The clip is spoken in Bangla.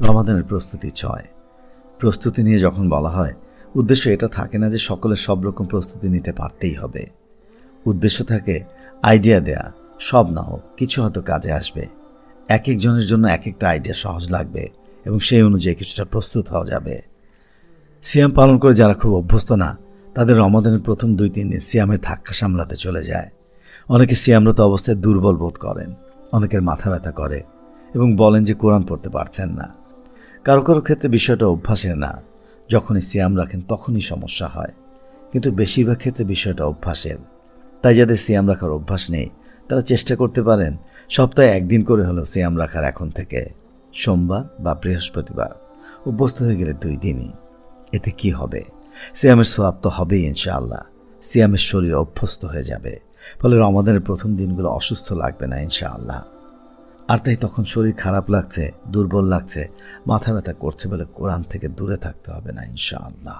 রমাদানের প্রস্তুতি ছয়। প্রস্তুতি নিয়ে যখন বলা হয়, উদ্দেশ্য এটা থাকে না যে সকলে সব রকম প্রস্তুতি নিতে পারতেই হবে। উদ্দেশ্য থাকে আইডিয়া দেয়া, সব না হোক, কিছু হয়তো কাজে আসবে। এক একজনের জন্য এক একটা আইডিয়া সহজ লাগবে এবং সেই অনুযায়ী কিছুটা প্রস্তুত হওয়া যাবে। সিয়াম পালন করে যারা খুব অভ্যস্ত না, তাদের রমাদানের প্রথম দুই, তিন দিন সিয়ামের ধাক্কা সামলাতে চলে যায়। অনেকে সিয়ামরত অবস্থায় দুর্বল বোধ করেন, অনেকের মাথা ব্যথা করে এবং বলেন যে কোরআন পড়তে পারছেন না। কারও কারও ক্ষেত্রে বিষয়টা অভ্যাসের না। যখনই সিয়াম রাখেন তখনই সমস্যা হয়। কিন্তু বেশিরভাগ ক্ষেত্রে বিষয়টা অভ্যাসের। তাই যাদের সিয়াম রাখার অভ্যাস নেই, তারা চেষ্টা করতে পারেন সপ্তাহে একদিন করে হলেও সিয়াম রাখার এখন থেকে। সোমবার বা বৃহস্পতিবার, অভ্যস্ত হয়ে গেলে দুই দিনই। এতে কি হবে? সিয়ামের সোয়াব তো হবেই ইনশাআল্লাহ। সিয়ামের শরীর অভ্যস্ত হয়ে যাবে। ফলে রমাদানের প্রথম দিনগুলো অসুস্থ লাগবে না ইনশাআল্লাহ। আর তাই তখন শরীর খারাপ লাগছে, দুর্বল লাগছে, মাথা ব্যথা করছে বলে কোরআন থেকে দূরে থাকতে হবে না, ইনশাআল্লাহ।